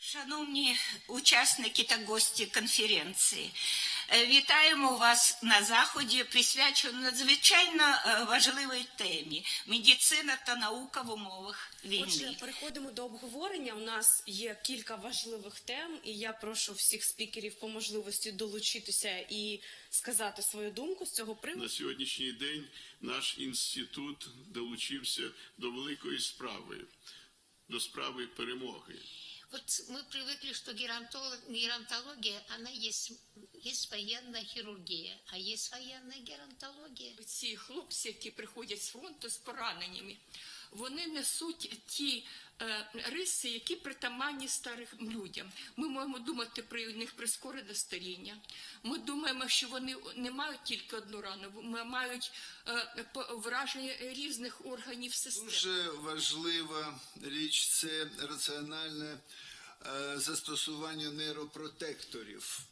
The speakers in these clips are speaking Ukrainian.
Шановні учасники та гості конференції, е, вітаємо вас на заході, присвяченому надзвичайно е, важливій темі медицина та наука в умовах Отже, війни. переходимо до обговорення. У нас є кілька важливих тем, і я прошу всіх спікерів по можливості долучитися і сказати свою думку з цього приводу. На сьогоднішній день наш інститут долучився до великої справи, до справи перемоги. Вот мы привыкли, что геронтолог- геронтология, она есть, есть военная хирургия, а есть военная геронтология. ці хлопці, які приходять з фронту з пораненнями, вони несуть ті риси, які притаманні старим людям. Ми можемо думати про них прискорене старіння. Ми думаємо, що вони не мають тільки одну рану, ми мають е, враження різних органів системи. Дуже важлива річ це раціональне е, застосування нейропротекторів, е,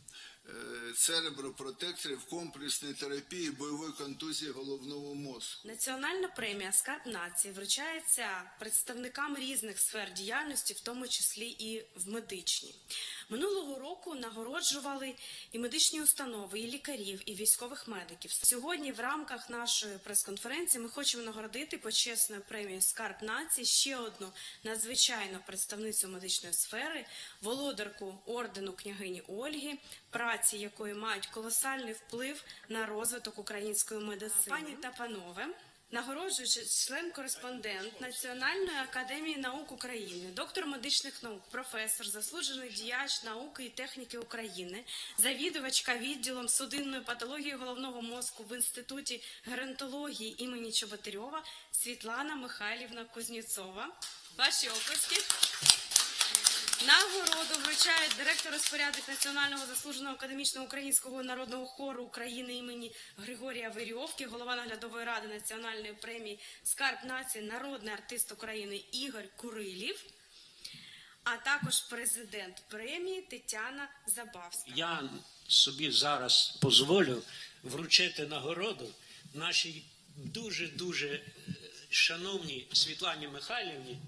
церебропротекторів комплексної терапії бойової контузії головного мозку. Національна премія Скарб нації вручається представникам різних сфер діяльності, в тому числі і в медичній. Минулого року нагороджували і медичні установи, і лікарів, і військових медиків. Сьогодні в рамках нашої прес-конференції ми хочемо нагородити почесною премією Скарб нації ще одну надзвичайну представницю медичної сфери, володарку ордену княгині Ольги, праці якої мають колосальний вплив на розвиток української медицини. Пані та панове. Нагороджуючи член-кореспондент Національної академії наук України, доктор медичних наук, професор, заслужений діяч науки і техніки України, завідувачка відділом судинної патології головного мозку в інституті геронтології імені Чоботарьова Світлана Михайлівна Кузнєцова. Ваші оплески. Нагороду вручає директор розпорядник Національного заслуженого академічного українського народного хору України імені Григорія Верьовки, голова наглядової ради Національної премії Скарб нації, народний артист України Ігор Курилів, а також президент премії Тетяна Забавська. Я собі зараз дозволю вручити нагороду нашій дуже дуже шановній Світлані Михайлівні.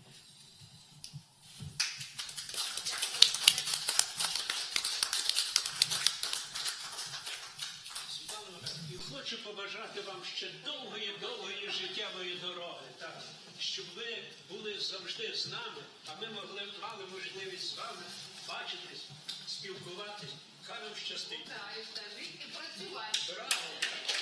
Хочу побажати вам ще довгої, довгої життєвої дороги, так, щоб ви були завжди з нами, а ми могли мали можливість з вами бачитись, спілкуватись. Хай вам щастить. Браво!